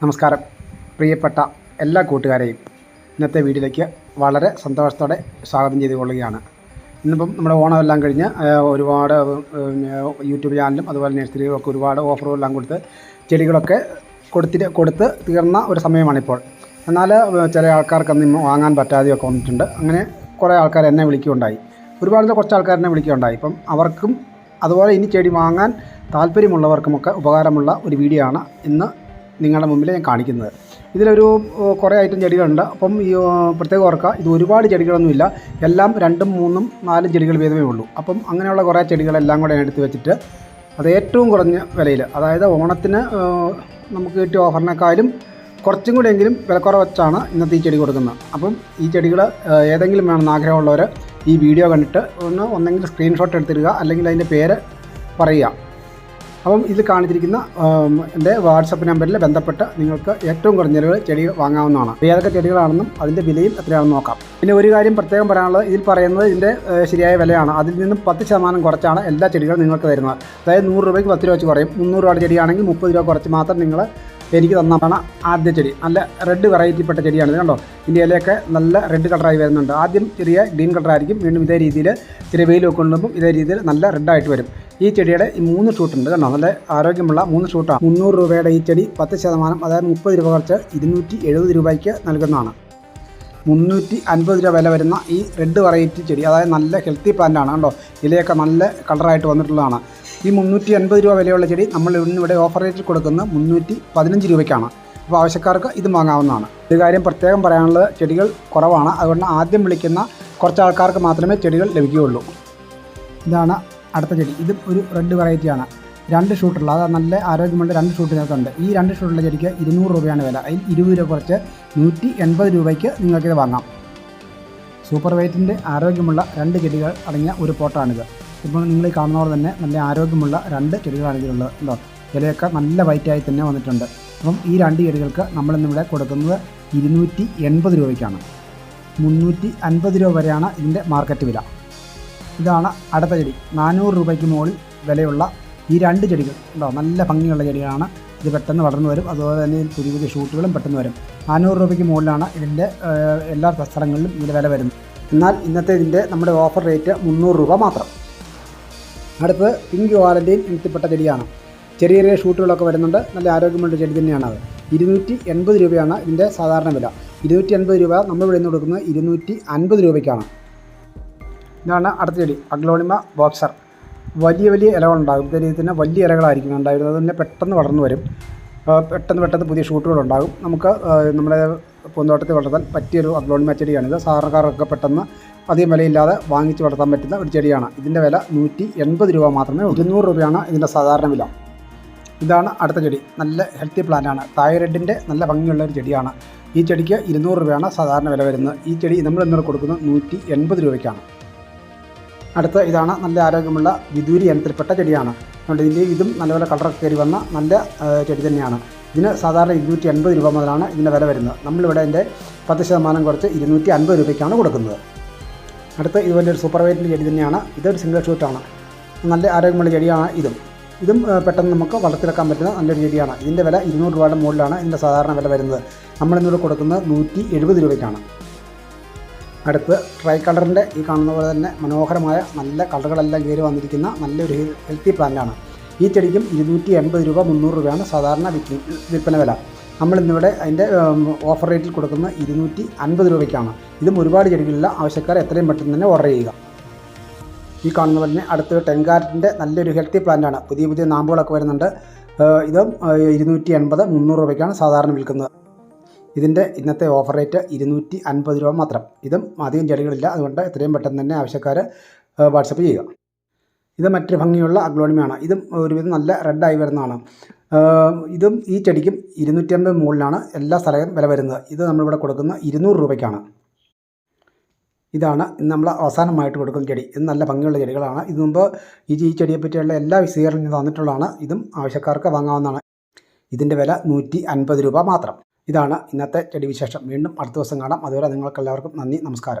നമസ്കാരം. പ്രിയപ്പെട്ട എല്ലാ കൂട്ടുകാരെയും ഇന്നത്തെ വീഡിയോയിലേക്ക് വളരെ സന്തോഷത്തോടെ സ്വാഗതം ചെയ്തു കൊള്ളുകയാണ് ഇന്നിപ്പം നമ്മുടെ ഓണമെല്ലാം കഴിഞ്ഞ് ഒരുപാട് യൂട്യൂബ് ചാനലും അതുപോലെ നഴ്സറികളൊക്കെ ഒരുപാട് ഓഫറുകളെല്ലാം കൊടുത്ത് ചെടികളൊക്കെ കൊടുത്തിട്ട് കൊടുത്ത് തീർന്ന ഒരു സമയമാണിപ്പോൾ. എന്നാൽ ചില ആൾക്കാർക്കൊന്നും വാങ്ങാൻ പറ്റാതെയൊക്കെ വന്നിട്ടുണ്ട്. അങ്ങനെ കുറേ ആൾക്കാർ എന്നെ വിളിക്കുകയുണ്ടായി. ഒരുപാട് കുറച്ച് ആൾക്കാർ എന്നെ വിളിക്കുകയുണ്ടായി. ഇപ്പം അവർക്കും അതുപോലെ ഇനി ചെടി വാങ്ങാൻ താല്പര്യമുള്ളവർക്കുമൊക്കെ ഉപകാരമുള്ള ഒരു വീഡിയോ ആണ് ഇന്ന് നിങ്ങളുടെ മുമ്പിൽ ഞാൻ കാണിക്കുന്നത്. ഇതിലൊരു കുറേ ഐറ്റം ചെടികളുണ്ട്. അപ്പം ഈ പ്രത്യേകം ഓർക്കുക ഇത് ഒരുപാട് ചെടികളൊന്നുമില്ല. എല്ലാം രണ്ടും മൂന്നും നാലും ചെടികൾ വീതമേ ഉള്ളൂ. അപ്പം അങ്ങനെയുള്ള കുറേ ചെടികളെല്ലാം കൂടെ എടുത്ത് വെച്ചിട്ട് അത് ഏറ്റവും കുറഞ്ഞ വിലയിൽ അതായത് ഓണത്തിന് നമുക്ക് കിട്ടിയ ഓഫറിനേക്കാളും കുറച്ചും കൂടെയെങ്കിലും വിലക്കുറവ് വെച്ചാണ് ഇന്നത്തെ ഈ ചെടി കൊടുക്കുന്നത്. അപ്പം ഈ ചെടികൾ ഏതെങ്കിലും വേണമെന്ന് ആഗ്രഹമുള്ളവർ ഈ വീഡിയോ കണ്ടിട്ട് ഒന്ന് ഒന്നെങ്കിൽ സ്ക്രീൻഷോട്ട് എടുത്തിടുക അല്ലെങ്കിൽ അതിന്റെ പേര് പറയുക. അപ്പം ഇതിൽ കാണിച്ചിരിക്കുന്ന എന്റെ വാട്സപ്പ് നമ്പറിൽ ബന്ധപ്പെട്ട് നിങ്ങൾക്ക് ഏറ്റവും കുറഞ്ഞ ചെലവ് ചെടികൾ വാങ്ങാവുന്നതാണ്. ഏതൊക്കെ ചെടികളാണെന്നും അതിന്റെ വിലയും എത്രയാണെന്ന് നോക്കാം. പിന്നെ ഒരു കാര്യം പ്രത്യേകം പറയാനുള്ളത് ഇതിൽ പറയുന്നത് ഇതിന്റെ ശരിയായ വിലയാണ്. അതിൽ നിന്നും പത്ത് ശതമാനം കുറച്ചാണ് എല്ലാ ചെടികളും നിങ്ങൾക്ക് തരുന്നത്. അതായത് നൂറ് രൂപയ്ക്ക് പത്ത് രൂപ വെച്ച് കുറയും. മുന്നൂറ് രൂപയുടെ ചെടിയാണെങ്കിൽ മുപ്പത് രൂപ കുറച്ച് മാത്രം നിങ്ങൾ എനിക്ക് തന്നതാണ് ആദ്യ ചെടി. നല്ല റെഡ് വെറൈറ്റിപ്പെട്ട ചെടിയാണ് ഇത് കണ്ടോ? ഇതിന്റെ ഇലയൊക്കെ നല്ല റെഡ് കളറായി വരുന്നുണ്ട്. ആദ്യം ചെറിയ ഗ്രീൻ കളറായിരിക്കും വീണ്ടും ഇതേ രീതിയിൽ ചെറിയ വെയിലൊക്കെ കൊണ്ടുമ്പോൾ ഇതേ രീതിയിൽ നല്ല റെഡായിട്ട് വരും. ഈ ചെടിയുടെ ഈ മൂന്ന് ഷൂട്ടുണ്ട് കണ്ടോ? നല്ല ആരോഗ്യമുള്ള മൂന്ന് ഷൂട്ടാണ് മുന്നൂറ് രൂപയുടെ ഈ ചെടി പത്ത് ശതമാനം അതായത് മുപ്പത് രൂപ കുറച്ച് ഇരുന്നൂറ്റി എഴുപത് രൂപയ്ക്ക് നൽകുന്നതാണ്. മുന്നൂറ്റി അൻപത് രൂപ വില വരുന്ന ഈ റെഡ് വെറൈറ്റി ചെടി അതായത് നല്ല ഹെൽത്തി പ്ലാന്റ് ആണ് കണ്ടോ? ഇലയൊക്കെ നല്ല കളറായിട്ട് വന്നിട്ടുള്ളതാണ്. ഈ മുന്നൂറ്റി അൻപത് രൂപ വിലയുള്ള ചെടി നമ്മൾ ഇന്നിവിടെ ഓഫർ റേറ്റിൽ കൊടുക്കുന്ന മുന്നൂറ്റി പതിനഞ്ച് രൂപയ്ക്കാണ്. അപ്പോൾ ആവശ്യക്കാർക്ക് ഇത് വാങ്ങാവുന്നതാണ്. ഒരു കാര്യം പ്രത്യേകം പറയാനുള്ളത് ചെടികൾ കുറവാണ്. അതുകൊണ്ട് ആദ്യം വിളിക്കുന്ന കുറച്ച് ആൾക്കാർക്ക് മാത്രമേ ചെടികൾ ലഭിക്കുകയുള്ളൂ. ഇതാണ് അടുത്ത ചെടി. ഇതും ഒരു റെഡ് വെറൈറ്റിയാണ് രണ്ട് ഷൂട്ടുള്ള അത് നല്ല ആരോഗ്യമുള്ള രണ്ട് ഷൂട്ട് ഇതിനകത്തുണ്ട് ഈ രണ്ട് ഷൂട്ടുള്ള ചെടിക്ക് ഇരുന്നൂറ് രൂപയാണ് വില. അതിൽ ഇരുപത് രൂപ കുറച്ച് നൂറ്റി എൺപത് രൂപയ്ക്ക് നിങ്ങൾക്കിത് വാങ്ങാം. സൂപ്പർ വെയ്റ്റിന്റെ ആരോഗ്യമുള്ള രണ്ട് ചെടികൾ അടങ്ങിയ ഒരു പോട്ടാണിത്. ഇപ്പോൾ നിങ്ങൾ കാണുന്ന പോലെ തന്നെ നല്ല ആരോഗ്യമുള്ള രണ്ട് ചെടികളാണ് ഇതിലുള്ളത് ഉണ്ടോ ഇലയൊക്കെ നല്ല വൈറ്റായി തന്നെ വന്നിട്ടുണ്ട്. അപ്പം ഈ രണ്ട് ചെടികൾക്ക് നമ്മളിന്നിവിടെ കൊടുക്കുന്നത് ഇരുന്നൂറ്റി എൺപത് രൂപയ്ക്കാണ്. മുന്നൂറ്റി അൻപത് രൂപ വരെയാണ് ഇതിന്റെ മാർക്കറ്റ് വില. ഇതാണ് അടുത്ത ചെടി. നാനൂറ് രൂപയ്ക്ക് മുകളിൽ വിലയുള്ള ഈ രണ്ട് ചെടികൾ ഉണ്ടോ നല്ല ഭംഗിയുള്ള ചെടികളാണ്. ഇത് പെട്ടെന്ന് വളർന്നു വരും. അതുപോലെ തന്നെ പുതിയ പുതിയ ഷൂട്ടുകളും പെട്ടെന്ന് വരും. നാനൂറ് രൂപയ്ക്ക് മുകളിലാണ് ഇതിന്റെ എല്ലാ സ്ഥലങ്ങളിലും ഇതിന്റെ വില വരുന്നത്. എന്നാൽ ഇന്നത്തെ ഇതിന്റെ നമ്മുടെ ഓഫർ റേറ്റ് മുന്നൂറ് രൂപ മാത്രം. അടുത്ത് പിങ്ക് വാലന്റെയും ഇനത്തിൽപ്പെട്ട ചെടിയാണ്. ചെറിയ ചെറിയ ഷൂട്ടുകളൊക്കെ വരുന്നുണ്ട്. നല്ല ആരോഗ്യമുള്ള ചെടി തന്നെയാണ് അത് ഇരുന്നൂറ്റി എൺപത് രൂപയാണ് ഇതിന്റെ സാധാരണ വില. ഇരുന്നൂറ്റി അൻപത് രൂപ നമ്മൾ ഇവിടെ നിന്ന് കൊടുക്കുന്നത് ഇരുന്നൂറ്റി അൻപത് രൂപയ്ക്കാണ്. ഇതാണ് അടുത്ത ചെടി അഗ്ലോണിമ ബോക്സർ വലിയ വലിയ ഇലകളുണ്ടാകും. തന്നെ വലിയ ഇലകളായിരിക്കും ഉണ്ടായിരുന്നത്. തന്നെ പെട്ടെന്ന് വളർന്നു വരും. പെട്ടെന്ന് പെട്ടെന്ന് പുതിയ ഷൂട്ടുകളുണ്ടാകും. നമുക്ക് നമ്മുടെ പൂന്തോട്ടത്തിൽ വളർത്താൻ പറ്റിയൊരു അഗ്ലോണിമ ചെടിയാണിത്. സാധാരണക്കാർക്കൊക്കെ പെട്ടെന്ന് അധികം വിലയില്ലാതെ വാങ്ങിച്ച് വളർത്താൻ പറ്റുന്ന ഒരു ചെടിയാണ്. ഇതിന്റെ വില നൂറ്റി എൺപത് രൂപ മാത്രമേ. ഇരുന്നൂറ് രൂപയാണ് ഇതിന്റെ സാധാരണ വില. ഇതാണ് അടുത്ത ചെടി. നല്ല ഹെൽത്തി പ്ലാന്റാണ് തൈറോയിഡിന്റെ നല്ല ഭംഗിയുള്ള ഒരു ചെടിയാണ്. ഈ ചെടിക്ക് ഇരുന്നൂറ് രൂപയാണ് സാധാരണ വില വരുന്നത്. ഈ ചെടി നമ്മൾ ഇന്നലെ കൊടുക്കുന്നത് നൂറ്റി എൺപത് രൂപയ്ക്കാണ്. അടുത്ത ഇതാണ് നല്ല ആരോഗ്യമുള്ള വിദൂരി ഇനത്തിൽപ്പെട്ട ചെടിയാണ്. അതുകൊണ്ട് ഇതിന്റെ ഇതും നല്ലപോലെ കളറൊക്കെ കയറി വന്ന നല്ല ചെടി തന്നെയാണ്. ഇതിന് സാധാരണ ഇരുന്നൂറ്റി എൺപത് രൂപ മുതലാണ് ഇതിന്റെ വില വരുന്നത്. നമ്മളിവിടെ എന്റെ പത്ത് ശതമാനം കുറച്ച് ഇരുന്നൂറ്റി അൻപത് രൂപയ്ക്കാണ് കൊടുക്കുന്നത്. അടുത്ത ഇതുപോലെ ഒരു സൂപ്പർ വൈറ്റിന്റെ ചെടി തന്നെയാണ്. ഇതൊരു സിംഗിൾ ഷൂട്ടാണ് നല്ല ആരോഗ്യമുള്ള ചെടിയാണ് ഇതും. ഇതും പെട്ടെന്ന് നമുക്ക് വളർത്തിയെടുക്കാൻ പറ്റുന്ന നല്ലൊരു ചെടിയാണ്. ഇതിന്റെ വില ഇരുന്നൂറ് രൂപയുടെ മുകളിലാണ് ഇതിന്റെ സാധാരണ വില വരുന്നത്. നമ്മളിന്നിവിടെ കൊടുക്കുന്നത് നൂറ്റി എഴുപത് രൂപയ്ക്കാണ്. അടുത്ത് ട്രൈ കളറിന്റെ ഈ കാണുന്ന പോലെ തന്നെ മനോഹരമായ നല്ല കളറുകളെല്ലാം കയറി വന്നിരിക്കുന്ന നല്ലൊരു ഹെൽത്തി പ്ലാന്റാണ് ഈ ചെടിക്കും ഇരുന്നൂറ്റി എൺപത് രൂപ മുന്നൂറ് രൂപയാണ് സാധാരണ വിൽപ്പ വിൽപ്പന വില. നമ്മളിന്നിവിടെ അതിന്റെ ഓഫർ റേറ്റിൽ കൊടുക്കുന്ന ഇരുന്നൂറ്റി അൻപത് രൂപയ്ക്കാണ്. ഇതും ഒരുപാട് ചെടികളില്ല ആവശ്യക്കാർ എത്രയും പെട്ടെന്ന് തന്നെ ഓർഡർ ചെയ്യുക. ഈ കാണുന്ന പോലെ തന്നെ അടുത്ത് ടെൻകാരറ്റിന്റെ നല്ലൊരു ഹെൽത്തി പ്ലാന്റാണ് പുതിയ പുതിയ നാമ്പുകളൊക്കെ വരുന്നുണ്ട്. ഇത് ഇരുന്നൂറ്റി എൺപത് മുന്നൂറ് രൂപയ്ക്കാണ് സാധാരണ വിൽക്കുന്നത്. ഇതിന്റെ ഇന്നത്തെ ഓഫർ റേറ്റ് ഇരുന്നൂറ്റി അൻപത് രൂപ മാത്രം. ഇതും അധികം ചെടികളില്ല. അതുകൊണ്ട് എത്രയും പെട്ടെന്ന് തന്നെ ആവശ്യക്കാർ വാട്സപ്പ് ചെയ്യുക. ഇത് മറ്റൊരു ഭംഗിയുള്ള അഗ്ലോണിമയാണ്. ഇതും ഒരുവിധം നല്ല റെഡായി വരുന്നതാണ്. ഇതും ഈ ചെടിക്കും ഇരുന്നൂറ്റി അൻപത് മുകളിലാണ് എല്ലാ സ്ഥലവും വില വരുന്നത്. ഇത് നമ്മളിവിടെ കൊടുക്കുന്ന ഇരുന്നൂറ് രൂപയ്ക്കാണ്. ഇതാണ് നമ്മൾ അവസാനമായിട്ട് കൊടുക്കുന്ന ചെടി. ഇത് നല്ല ഭംഗിയുള്ള ചെടികളാണ്. ഇത് മുമ്പ് ഈ ഈ ചെടിയെ പറ്റിയുള്ള എല്ലാ വിശദീകരണവും തന്നിട്ടുള്ളതാണ്. ഇതും ആവശ്യക്കാർക്ക് വാങ്ങാവുന്നതാണ്. ഇതിന്റെ വില നൂറ്റി അൻപത് രൂപ മാത്രം. ഇതാണ് ഇന്നത്തെ ചെടി വിശേഷം. വീണ്ടും അടുത്ത ദിവസം കാണാം. അതുവരെ നിങ്ങൾക്കെല്ലാവർക്കും നന്ദി നമസ്കാരം.